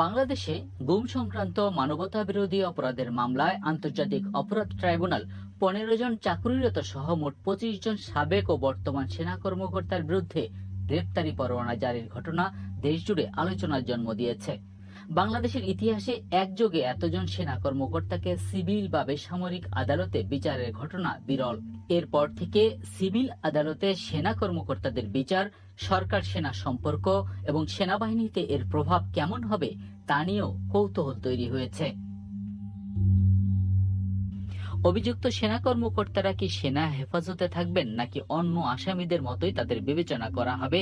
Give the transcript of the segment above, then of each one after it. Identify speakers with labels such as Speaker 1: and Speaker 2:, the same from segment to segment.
Speaker 1: বাংলাদেশে গুম সংক্রান্ত মানবতা বিরোধী অপরাধের মামলায় আন্তর্জাতিক অপরাধ ট্রাইব্যুনাল পনেরো জন চাকুরিরত সহ মোট পঁচিশ জন সাবেক ও বর্তমান সেনা কর্মকর্তার বিরুদ্ধে গ্রেপ্তারি পরোয়ানা জারির ঘটনা দেশজুড়ে আলোচনার জন্ম দিয়েছে। বাংলাদেশের ইতিহাসে একযোগে এতজন সেনা কর্মকর্তাকে সিভিল বা বেসামরিক আদালতে বিচারের ঘটনা বিরল। এরপর থেকে সিভিল আদালতে সেনা কর্মকর্তাদের বিচার, সরকার সেনা সম্পর্ক এবং সেনাবাহিনীতে এর প্রভাব কেমন হবে তা নিয়েও কৌতূহল তৈরি হয়েছে। অভিযুক্ত সেনা কর্মকর্তারা কি সেনা হেফাজতে থাকবেন, নাকি অন্য আসামিদের মতোই তাদের বিবেচনা করা হবে?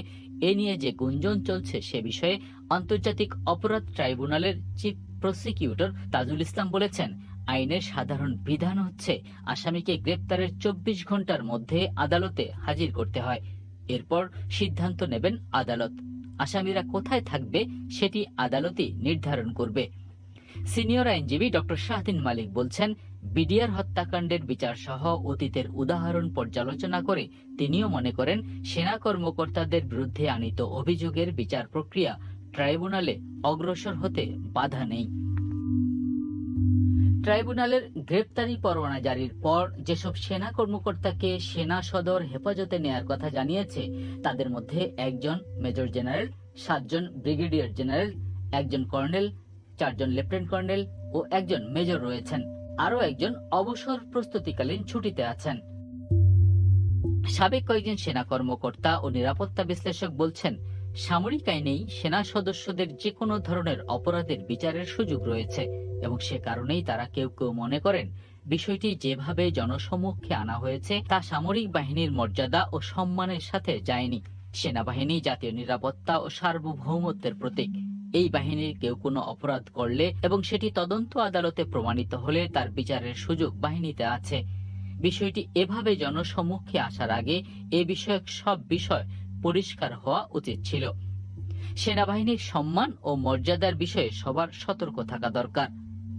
Speaker 1: এ নিয়ে যে গুঞ্জন চলছে সে বিষয়ে আন্তর্জাতিক অপরাধ ট্রাইব্যুনালের চিফ প্রসিকিউটর তাজুল ইসলাম বলেছেন, আইনের সাধারণ বিধান হচ্ছে আসামিকে গ্রেপ্তারের চব্বিশ ঘণ্টার মধ্যে আদালতে হাজির করতে হয়। এরপর সিদ্ধান্ত নেবেন আদালত। আসামিরা কোথায় থাকবে সেটি আদালতই নির্ধারণ করবে। সিনিয়র আইনজীবী ডক্টর শাহদিন মালিক বলছেন বিডিআর হত্যাকাণ্ডের বিচার সহ অতীতের উদাহরণ পর্যালোচনা করে তিনিও মনে করেন, সেনা কর্মকর্তাদের বিরুদ্ধে আনিত অভিযোগের বিচার প্রক্রিয়া ট্রাইব্যুনালে অগ্রসর হতে বাধা নেই। ট্রাইব্যুনালের গ্রেপ্তারি পরোয়ানা জারির পর যেসব সেনা কর্মকর্তাকে সেনা সদর হেফাজতে নেয়ার কথা জানিয়েছে, তাদের মধ্যে একজন মেজর জেনারেল, সাতজন ব্রিগেডিয়ার জেনারেল, একজন কর্নেল, চারজন লেফটেন্যান্ট কর্নেল ও একজন মেজর রয়েছেন। আরও একজন অবসর প্রস্তুতিকালীন ছুটিতে আছেন। সাবেক কয়েকজন সেনা কর্মকর্তা ও নিরাপত্তা বিশ্লেষক বলছেন, সামরিক আইনেই সেনা সদস্যদের যে কোনো ধরনের অপরাধের বিচারের সুযোগ রয়েছে এবং সে কারণেই তারা কেউ কেউ মনে করেন, বিষয়টি যেভাবে জনসমক্ষে আনা হয়েছে তা সামরিক বাহিনীর মর্যাদা ও সম্মানের সাথে যায়নি। সেনাবাহিনী জাতীয় নিরাপত্তা ও সার্বভৌমত্বের প্রতীক। এই বাহিনীর কেউ কোনো অপরাধ করলে এবং সেটি তদন্ত আদালতে প্রমাণিত হলে তার বিচারের সুযোগ বাহিনীতে আছে। বিষয়টি এভাবে জনসমক্ষে আসার আগে এ বিষয়ক সব বিষয় পরিষ্কার হওয়া উচিত ছিল। সেনাবাহিনীর সম্মান ও মর্যাদার বিষয়ে সবার সতর্ক থাকা দরকার।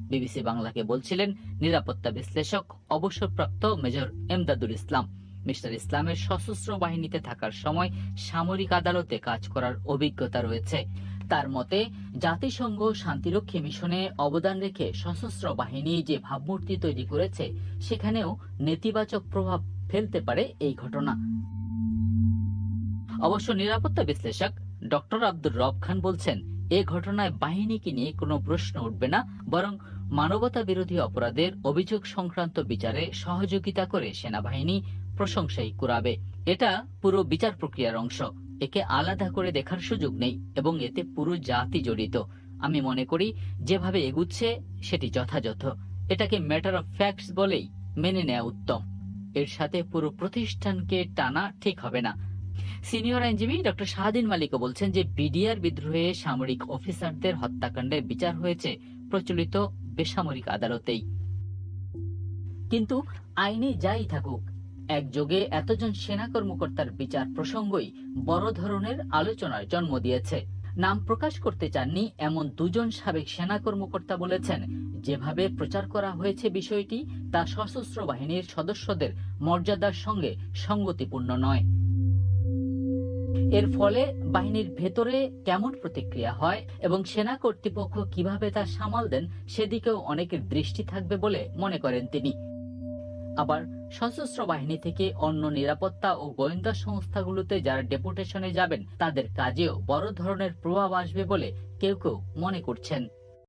Speaker 1: বিবিসি বাংলাকে বলছিলেন, নিরাপত্তা বিশ্লেষক, অবসরপ্রাপ্ত মেজর এমদাদুল ইসলাম। মিস্টার ইসলামের সশস্ত্র বাহিনীতে থাকার সময় সামরিক আদালতে কাজ করার অভিজ্ঞতা রয়েছে। তার মতে, জাতিসংঘ শান্তিরক্ষী মিশনে অবদান রেখে সশস্ত্র বাহিনী যে ভাবমূর্তি তৈরি করেছে, সেখানেও নেতিবাচক প্রভাব ফেলতে পারে এই ঘটনা। অবশ্য নিরাপত্তা বিশ্লেষক ডক্টর আব্দুর রব খান বলছেন, এ ঘটনায় বাহিনীকে নিয়ে কোনো প্রশ্ন উঠবে না, বরং মানবতা বিরোধী অপরাধের অভিযোগ সংক্রান্ত বিচারে সহযোগিতা করে সেনাবাহিনী প্রশংসাই কুড়াবে। এটা পুরো বিচার প্রক্রিয়ার অংশ। একে আলাদা করে দেখার সুযোগ নেই এবং এতে পুরো জাতি জড়িত। আমি মনে করি, যেভাবে এগুচ্ছে, সেটি যথাযথ। এটাকে ম্যাটার অফ ফ্যাক্টস বলেই মেনে নেওয়া উত্তম। এর সাথে পুরো প্রতিষ্ঠানকে টানা ঠিক হবে না। সিনিয়র আইনজীবী ডক্টর শাহদিন মালিকও বলছেন যে, বিডিআর বিদ্রোহে সামরিক অফিসারদের হত্যাকাণ্ডের বিচার হয়েছে প্রচলিত বেসামরিক আদালতেই। কিন্তু আইনে যাই থাকুক একযোগে এতজন সেনা কর্মকর্তার বিচার প্রসঙ্গই বড় ধরনের আলোচনার জন্ম দিয়েছে। নাম প্রকাশ করতে চাননি এমন দুজন সাবেক সেনা কর্মকর্তা বলেছেন। যেভাবে প্রচার করা হয়েছে বিষয়টি, তা সশস্ত্র বাহিনীর সদস্যদের মর্যাদার সঙ্গে সঙ্গতিপূর্ণ নয়। এর ফলে বাহিনীর ভেতরে কেমন প্রতিক্রিয়া হয় এবং সেনা কর্তৃপক্ষ কীভাবে তা সামাল দেন, সেদিকেও অনেকের দৃষ্টি থাকবে বলে মনে করেন তিনি। আবার সশস্ত্র বাহিনী থেকে অন্য নিরাপত্তা ও গোয়েন্দা সংস্থাগুলোতে যারা ডেপুটেশনে যাবেন, তাদের কাজেও বড় ধরনের প্রভাব আসবে বলে কেউ কেউ মনে করছেন।